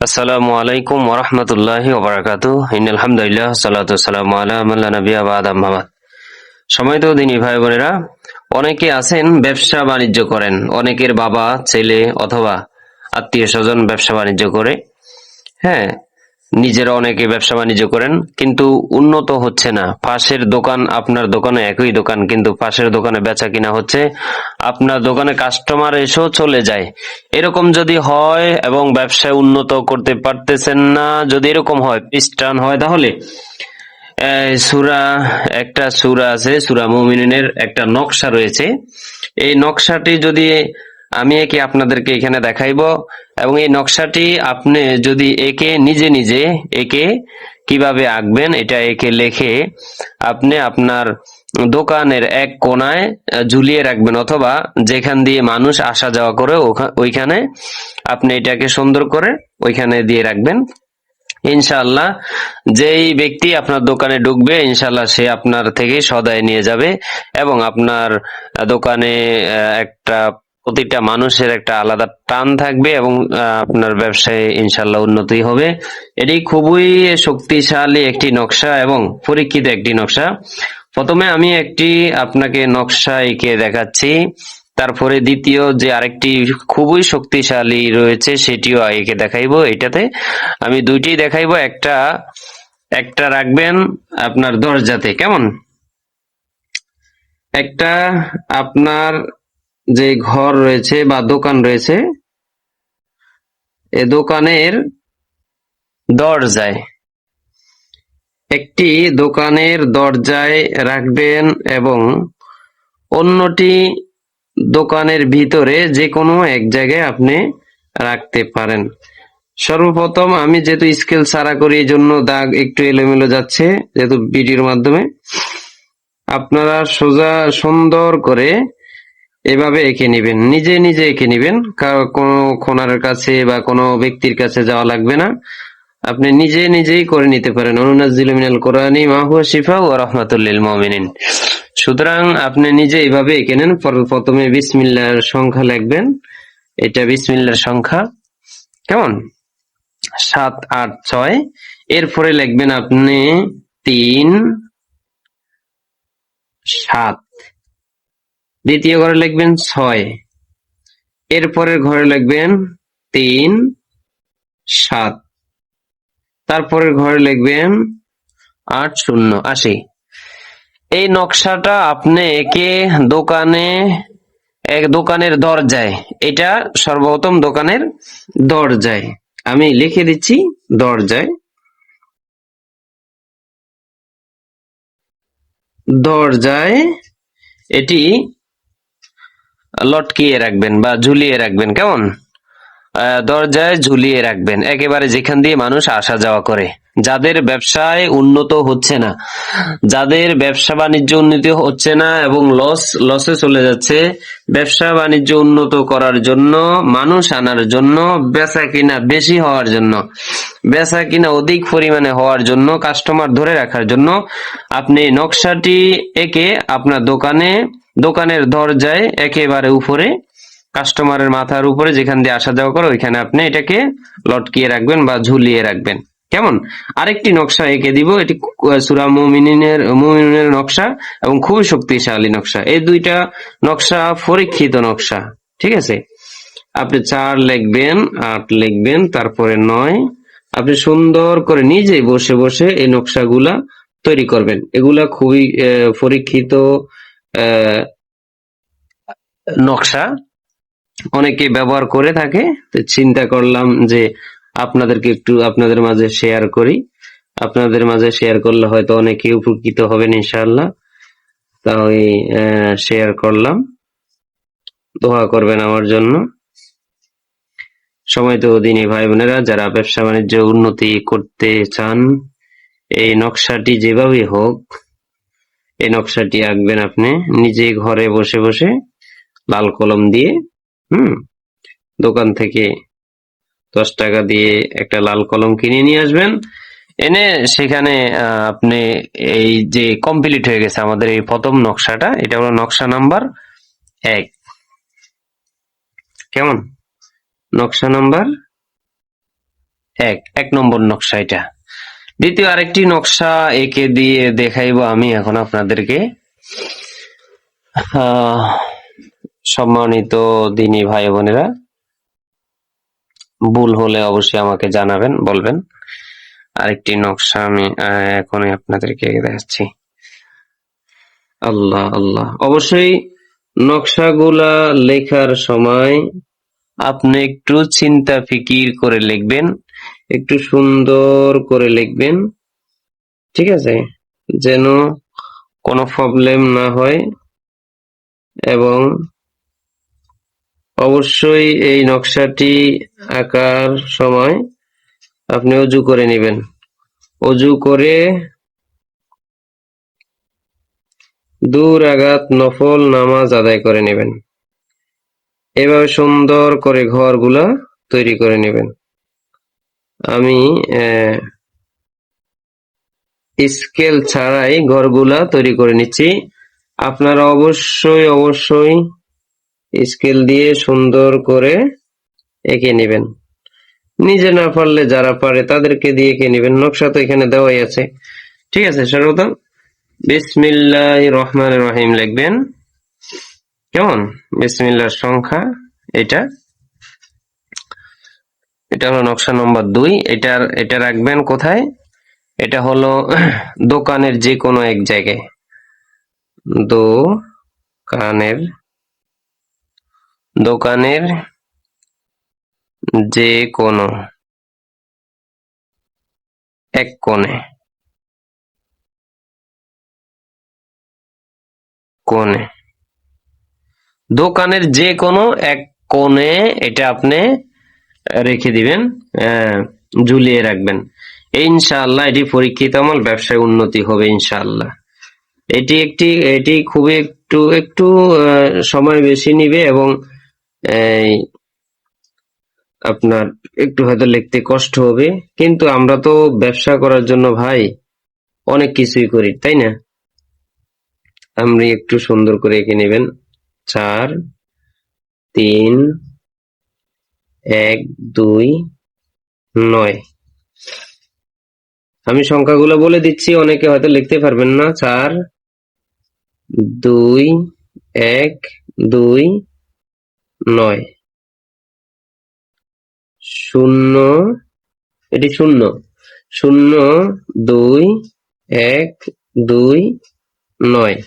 আসসালামু আলাইকুম ওরহমতুল্লাহি ওবরাকাতু আলহামদুলিল্লাহ সালাতু সালাম আলা নবী আবাদ আহমাদ সময় তো দিনী ভাই বোনেরা, অনেকে আছেন ব্যবসা বাণিজ্য করেন। অনেকের বাবা, ছেলে অথবা আত্মীয় স্বজন ব্যবসা বাণিজ্য করে। হ্যাঁ নিজেরা অনেকে ব্যবসা বাণিজ্য করেন, কিন্তু উন্নত হচ্ছে না। পাশের দোকান আপনার দোকানে একই দোকান, কিন্তু পাশের দোকানে বেচা কিনা হচ্ছে, আপনার দোকানে কাস্টমার এসেও চলে যায়। এরকম যদি হয় এবং ব্যবসায় উন্নত করতে পারতেছেন না, যদি এরকম হয় পিস্টান হয়, তাহলে সুরা, একটা সুরা আছে, সুরা মুমিনের একটা নকশা রয়েছে। এই নকশাটি যদি আমি একে আপনাদেরকে এখানে দেখাইবো, এবং এই নকশাটি আপনি যদি একে নিজে নিজে, একে কীভাবে আঁকবেন, এটা একে লেখে আপনি আপনার দোকানের এক কোনায় ঝুলিয়ে রাখবেন, অথবা যেখান দিয়ে মানুষ আসা যাওয়া করে ওইখানে আপনি এটাকে সুন্দর করে ওইখানে দিয়ে রাখবেন। ইনশাআল্লাহ, যেই ব্যক্তি আপনার দোকানে ঢুকবে, ইনশাআল্লাহ সে আপনার থেকে সদায় নিয়ে যাবে, এবং আপনার দোকানে একটা প্রতিটা মানুষের একটা আলাদা টান থাকবে এবং আপনার ব্যবসায় ইনশাল্লাহ উন্নতি হবে। এটি খুবই শক্তিশালী একটি নকশা এবং পরীক্ষিত একটি নকশা। প্রথমে আমি একটি আপনাকে নকশা এঁকে দেখাচ্ছি। তারপরে দ্বিতীয় যে আরেকটি খুবই শক্তিশালী রয়েছে সেটিও একে দেখাইবো এটাতে আমি দুইটি দেখাইবো, একটা একটা রাখবেন আপনার দরজাতে, কেমন? একটা আপনার যে ঘর রয়েছে বা দোকান রয়েছে, এ দোকানের দরজায়, একটি দোকানের দরজায় রাখবেন এবং অন্যটি দোকানের ভিতরে যে কোনো এক জায়গায় আপনি রাখতে পারেন। সর্বপ্রথম আমি যেহেতু স্কেল সারা করি, এই জন্য দাগ একটু এলোমেলো যাচ্ছে, যেহেতু ভিডিওর মাধ্যমে। আপনারা সোজা সুন্দর করে এভাবে এঁকে নেবেন। নিজে নিজে এঁকে নেবেন। কোনো খোনার কাছে বা কোনো ব্যক্তির কাছে যাওয়া লাগবে না। আপনি নিজে নিজেই করে নিতে পারেন। অনুনাজিল মিনাল কোরআনি মা হুয়া শিফা ও রহমাতুল্লিল মুমিনিন। সুতরাং আপনি নিজে এইভাবে এঁকে নেন। পর- প্রথমে বিসমিল্লার সংখ্যা লিখবেন। এটা বিসমিল্লার সংখ্যা। কেমন? সাত, আট, ছয়। এরপরে লিখবেন আপনি তিন, সাত। দ্বিতীয় ঘরে লিখবেন ছয়। এরপরের ঘরে লিখবেন তিন, সাত। তারপরের ঘরে লিখবেন আট, শূন্য, আশি। এই নকশাটা আপনি একে দোকানে, এক দোকানের দরজায়, এটা সর্বপ্রথম দোকানের দরজায়। আমি লিখে দিচ্ছি দরজায়। দরজায় এটি লটকিয়ে রাখবেন বা ঝুলিয়ে রাখবেন, কেমন? দরজায় ঝুলিয়ে রাখবেন, একেবারে যেখান দিয়ে মানুষ আসা যাওয়া করে। যাদের ব্যবসায় উন্নত হচ্ছে না, যাদের ব্যবসা বাণিজ্য উন্নতি হচ্ছে না এবং লস লসে চলে যাচ্ছে, ব্যবসা বাণিজ্য উন্নত করার জন্য, মানুষ আনার জন্য, বেচা কিনা বেশি হওয়ার জন্য, বেচা কিনা অধিক পরিমাণে হওয়ার জন্য কাস্টমার ধরে রাখার জন্য, আপনি নকশাটি এঁকে আপনার দোকানে দোকানের দরজায় একেবারে উপরে, কাস্টমারের মাথার উপরে যেখান দিয়ে আসা যাওয়া করে, ওইখানে আপনি এটাকে লটকিয়ে রাখবেন বা ঝুলিয়ে রাখবেন। কেমন? আরেকটি নকশা এঁকে দিব, এটি সুরা মুমিনের মুমিনের নকশা এবং খুবই শক্তিশালী নকশা। এই দুইটা নকশা পরীক্ষিত নকশা, ঠিক আছে? আপনি চার লিখবেন, আট লিখবেন, তারপরে নয়। আপনি সুন্দর করে নিজে বসে বসে এই নকশাগুলা তৈরি করবেন। এগুলা খুবই পরীক্ষিত নকশা অনেকে ব্যবহার করে থাকে। তো চিন্তা করলাম যে আপনাদেরকে একটু আপনাদের মাঝে শেয়ার করি। আপনাদের মাঝে শেয়ার করলে হয়তো অনেকে উপকৃত হবেন ইনশাআল্লাহ। তাই শেয়ার করলাম। দোয়া করবেন আমার জন্য। সময় তো দিনী ভাই বোনেরা যারা ব্যবসা বাণিজ্য উন্নতি করতে চান, এই নকশাটি যেভাবে হোক এই নকশাটি আঁকবেন আপনি। নিজে ঘরে বসে বসে লাল কলম দিয়ে, হুম, দোকান থেকে দশ টাকা দিয়ে একটা লাল কলম কিনে নিয়ে আসবেন। এনে সেখানে আপনি এই যে কমপ্লিট হয়ে গেছে আমাদের এই প্রথম নকশাটা, এটা হলো নকশা নাম্বার এক। কেমন? নকশা নাম্বার এক এক নম্বর নকশা এটা। দ্বিতীয় আরেকটি নকশা এঁকে দিয়ে দেখাইবো আমি এখন আপনাদেরকে। সম্মানিত দিনী ভাই বোনেরা, ভুল হলে অবশ্যই আমাকে জানাবেন, বলবেন। আরেকটি নকশা আমি এখনই আপনাদেরকে দেখাচ্ছি। আল্লাহ আল্লাহ। অবশ্যই নকশাগুলা লেখার সময় আপনি একটু চিন্তা ফিকির করে লিখবেন। একটু সুন্দর করে লিখবেন, ঠিক আছে? যেন কোনো প্রবলেম না হয় এবং অবশ্যই এই নকশাটি আঁকার সময় আপনি অজু করে নেবেন। অজু করে দূর আঘাত, নফল নামাজ আদায় করে নেবেন। এভাবে সুন্দর করে ঘরগুলা তৈরি করে নেবেন। আমি স্কেল ছাড়াই ঘরগুলা তৈরি করে নিচ্ছি। আপনারা অবশ্যই অবশ্যই স্কেল দিয়ে সুন্দর করে এঁকে নেবেন। নিজে না পারলে যারা পারে তাদেরকে দিয়ে এঁকে নেবেন। নকশা তো এখানে দেওয়াই আছে। ঠিক আছে, সর্বপ্রথম বিসমিল্লাহ রহমান রহিম লিখবেন। কেমন? বিসমিল্লার সংখ্যা, এটা এটা হলো নকশা নম্বর দুই। এটার, এটা রাখবেন কোথায়? এটা হলো দোকানের যে কোনো এক জায়গায়। দোকানের দোকানের যে কোনো এক কোণে। কোণে। দোকানের যে কোনো এক কোণে এটা আপনি রেখে দিবেন ঝুলিয়ে রাখবেন। ইনশাআল্লাহ এটি পরীক্ষিত আমল, ব্যবসায় উন্নতি হবে ইনশাআল্লাহ। এটি একটি, এটি খুবই একটু একটু সময় বেশি নিবে এবং আপনার একটু হয়তো লিখতে কষ্ট হবে। কিন্তু আমরা তো ব্যবসা করার জন্য ভাই অনেক কিছুই করি, তাই না? আপনি একটু সুন্দর করে এঁকে নেবেন। চার, তিন এক, দুই, নয়। আমি সংখ্যাগুলো বলে দিচ্ছি, অনেকে হয়তো লিখতে পারবেন না। চার, দুই, এক, দুই, নয়। শূন্য, এটি শূন্য। শূন্য, দুই, এক, দুই, নয়।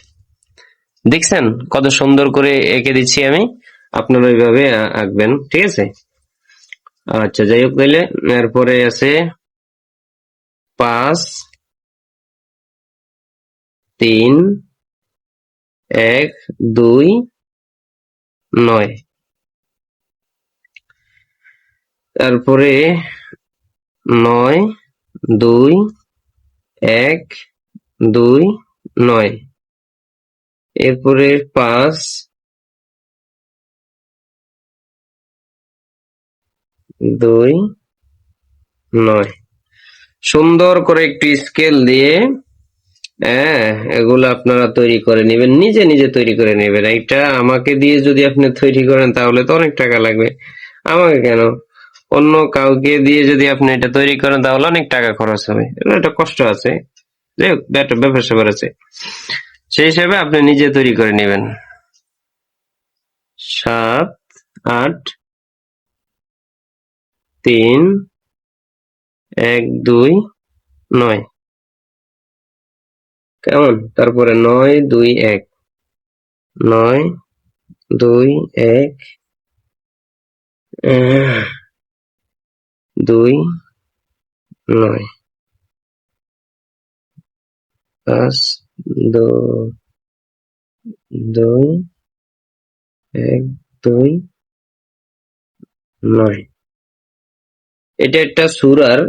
দেখছেন? কত সুন্দর করে এঁকে দিচ্ছি আমি। আপনারা ওইভাবে আঁকবেন, ঠিক আছে? আচ্ছা যাই হোক তাহলে এরপরে আছে পাঁচ, তিন, এক, দুই, নয়। তারপরে নয়, দুই, এক, দুই, নয়। এরপরে পাঁচ দুই, নয়। সুন্দর করে একটি স্কেল দিয়ে হ্যাঁ এগুলো আপনারা তৈরি করে নেবেন, নিজে নিজে তৈরি করে নেবেন। এটা আমাকে দিয়ে যদি আপনি তৈরি করেন, তাহলে তো অনেক টাকা লাগবে। আমাকে কেন? অন্য কাউকে দিয়ে যদি আপনি এটা তৈরি করেন, তাহলে অনেক টাকা খরচ হবে। একটা কষ্ট আছে। যাই হোক ব্যাপার স্যাপার আছে। সেই হিসাবে আপনি নিজে তৈরি করে নেবেন। সাত, আট তিন, এক, দুই, নয়। কেমন? তারপরে নয়, দুই, এক। নয়, দুই, এক। দুই, নয়। পাঁচ দুই, এক, দুই, নয়। এটা একটা সুরার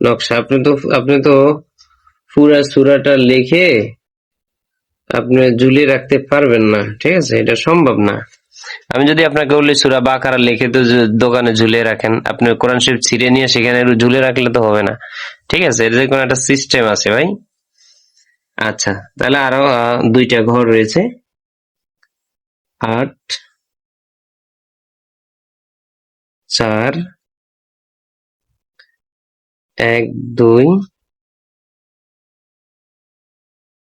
নকশা। আপনি তো আপনি তো পুরা সুরাটা লিখে আপনি ঝুলিয়ে রাখতে পারবেন না, ঠিক আছে? এটা সম্ভব না। আমি যদি আপনাকে বলি সুরা বাকারা লিখে তো দোকানে ঝুলিয়ে রাখেন, আপনি কোরআন শরীফ ছিঁড়ে নিয়ে সেখানে ঝুলিয়ে রাখলে তো হবে না, ঠিক আছে? এর কোনো একটা সিস্টেম আছে ভাই। আচ্ছা তাহলে আরও দুইটা ঘর রয়েছে। আট, চার এক দুই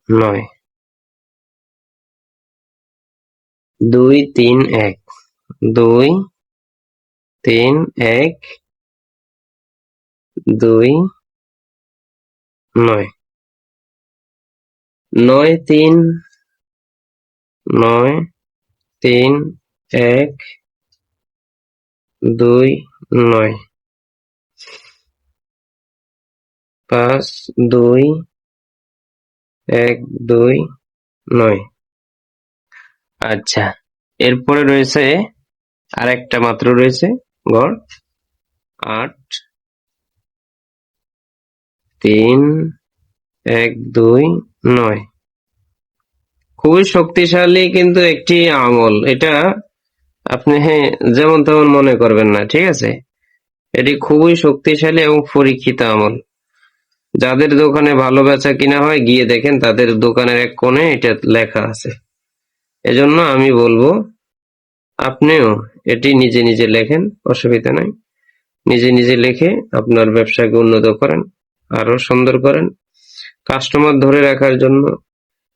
নয় দুই তিন এক দুই তিন এক দুই নয় নয় তিন নয় তিন এক দুই নয় পাঁচ, দুই, এক, দুই, নয়। আচ্ছা এরপরে রয়েছে আরেকটা মাত্র রয়েছে, গড়। আট, তিন, এক, দুই, নয়। খুবই শক্তিশালী কিন্তু একটি আমল। এটা আপনি হ্যাঁ যেমন তেমন মনে করবেন না, ঠিক আছে? এটি খুবই শক্তিশালী এবং পরীক্ষিত আমল। যাদের দোকানে ভালো বেচা কিনা হয়, গিয়ে দেখেন তাদের দোকানের এক কোণে এটা লেখা আছে। এজন্য আমি বলব, আপনিও এটি নিজে নিজে লেখেন, অসুবিধা নাই। নিজে নিজে লিখে আপনার ব্যবসাকে উন্নত করেন আরও সুন্দর করেন। কাস্টমার ধরে রাখার জন্য,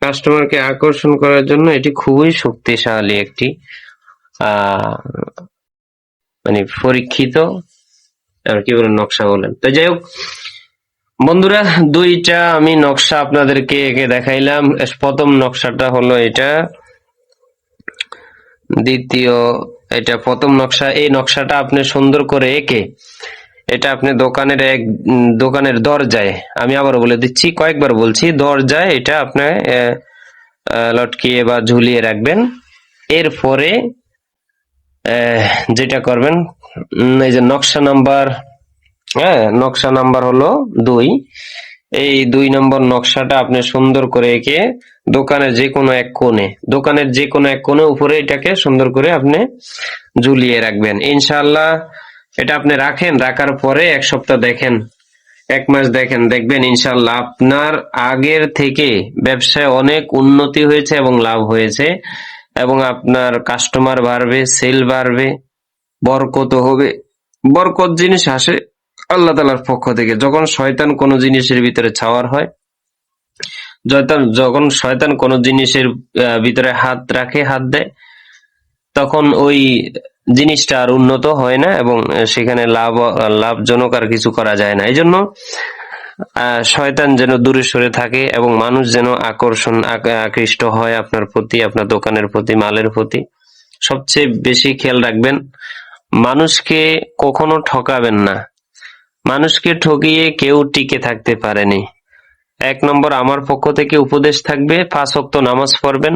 কাস্টমারকে আকর্ষণ করার জন্য এটি খুবই শক্তিশালী একটি আহ মানে পরীক্ষিত, আর কি বলেন নকশা বলেন। তো যাই হোক বন্ধুরা, দুইটা আমি নকশা আপনাদেরকে এঁকে দেখাইলাম। প্রথম নকশাটা হলো এটা। দ্বিতীয়, এটা প্রথম নকশা। এই নকশাটা আপনি সুন্দর করে এঁকে এটা আপনি দোকানের এক দোকানের দরজায়, আমি আবার বলে দিচ্ছি, কয়েকবার বলছি, দরজায় এটা আপনি লটকিয়ে বা ঝুলিয়ে রাখবেন। এরপরে যেটা করবেন এই যে নকশা নাম্বার হ্যাঁ নকশা নাম্বার হলো দুই। এই দুই নম্বর নকশাটা আপনি সুন্দর করে এঁকে দোকানের যে কোনো এক কোণে, দোকানের যে কোনো এক কোণে উপরে এটাকে সুন্দর করে আপনি ঝুলিয়ে রাখবেন। ইনশাআল্লাহ এটা আপনি রাখেন, রাখার পরে এক সপ্তাহ দেখেন, এক মাস দেখেন, দেখবেন ইনশাল্লাহ আপনার আগের থেকে ব্যবসায় অনেক উন্নতি হয়েছে এবং লাভ হয়েছে এবং আপনার কাস্টমার বাড়বে সেল বাড়বে বরকত হবে। বরকত জিনিস আসে আল্লাহ তালার পক্ষ থেকে যখন শয়তান কোনো জিনিসের ভিতরে ছাওয়ার হয়, যখন শয়তান কোনো জিনিসের ভিতরে হাত রাখে, হাত দেয়, তখন ওই জিনিসটা আর উন্নত হয় না এবং সেখানে লাভ, লাভজনক আর কিছু করা যায় না। এই জন্য শয়তান যেন দূরে সরে থাকে এবং মানুষ যেন আকর্ষণ, আক- আকৃষ্ট হয় আপনার প্রতি, আপনার দোকানের প্রতি, মালের প্রতি। সবচেয়ে বেশি খেয়াল রাখবেন, মানুষকে কখনো ঠকাবেন না। মানুষকে ঠকিয়ে কেউ টিকে থাকতে পারেনি। এক নম্বর, আমার পক্ষ থেকে উপদেশ থাকবে, পাঁচ ওয়াক্ত নামাজ পড়বেন,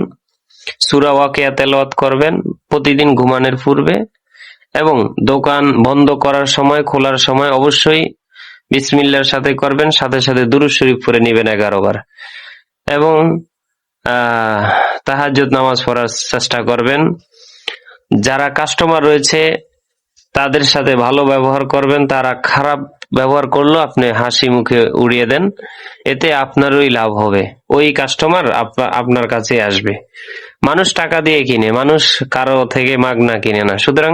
সূরা ওয়াকিয়া তেলাওয়াত করবেন, প্রতিদিন ঘুমানোর পূর্বে, এবং দোকান বন্ধ করার সময়, খোলার সময় অবশ্যই বিসমিল্লার সাথে করবেন, সাথে সাথে দুরূদ শরীফ পড়ে নেবেন এগারো বার। এবং তাহাজ্জুদ নামাজ পড়ার চেষ্টা করবেন। যারা কাস্টমার রয়েছে তাদের সাথে ভালো ব্যবহার করবেন, তারা খারাপ ব্যবহার করলেও আপনি হাসি মুখে উড়িয়ে দেন, এতে আপনারই লাভ হবে। ওই কাস্টমার আপনার কাছে আসবে। মানুষ টাকা দিয়ে কিনে, মানুষ কারও থেকে মাগনা কিনে না। সুতরাং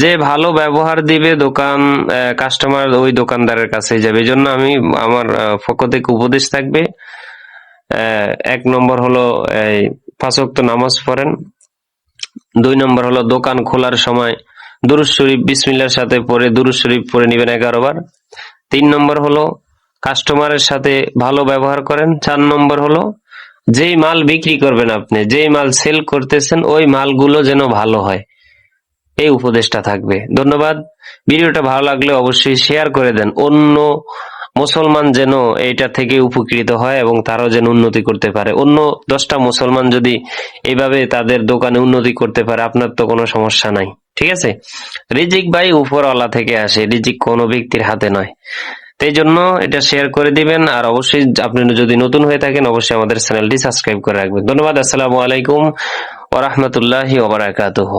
যে ভালো ব্যবহার দিবে দোকান কাস্টমার ওই দোকানদারের কাছে যাবে। এই জন্য আমি আমার পক্ষ থেকে উপদেশ থাকবে এক নম্বর হলো ওয়াক্ত নামাজ পড়েন। দুই নম্বর হলো দোকান খোলার সময় দুরুজ শরীফ, বিসমিল্লার সাথে পরে দুরুজ শরীফ পরে নেবেন এগারো বার। তিন নম্বর হলো কাস্টমারের সাথে ভালো ব্যবহার করেন। চার নম্বর হলো, যেই মাল বিক্রি করবেন আপনি, যেই মাল সেল করতেছেন, ওই মালগুলো যেন ভালো হয়। এই উপদেশটা থাকবে। ধন্যবাদ। ভিডিওটা ভালো লাগলে অবশ্যই শেয়ার করে দেন। অন্য মুসলমান যেন এটা থেকে উপকৃত হয় এবং তারাও যেন উন্নতি করতে পারে। অন্য দশটা মুসলমান যদি এইভাবে তাদের দোকানে উন্নতি করতে পারে, আপনার তো কোনো সমস্যা নাই, ঠিক আছে? রিজিক ভাই উপরওয়ালা থেকে আসে, রিজিক কোনো ব্যক্তির হাতে নয়। এই জন্য এটা শেয়ার করে দিবেন, আর অবশ্যই আপনি যদি নতুন হয়ে থাকেন, অবশ্যই আমাদের চ্যানেলটি সাবস্ক্রাইব করে রাখবেন। ধন্যবাদ, আসসালামু আলাইকুম ওরহমতুল্লাহি ওবরাকাতুহ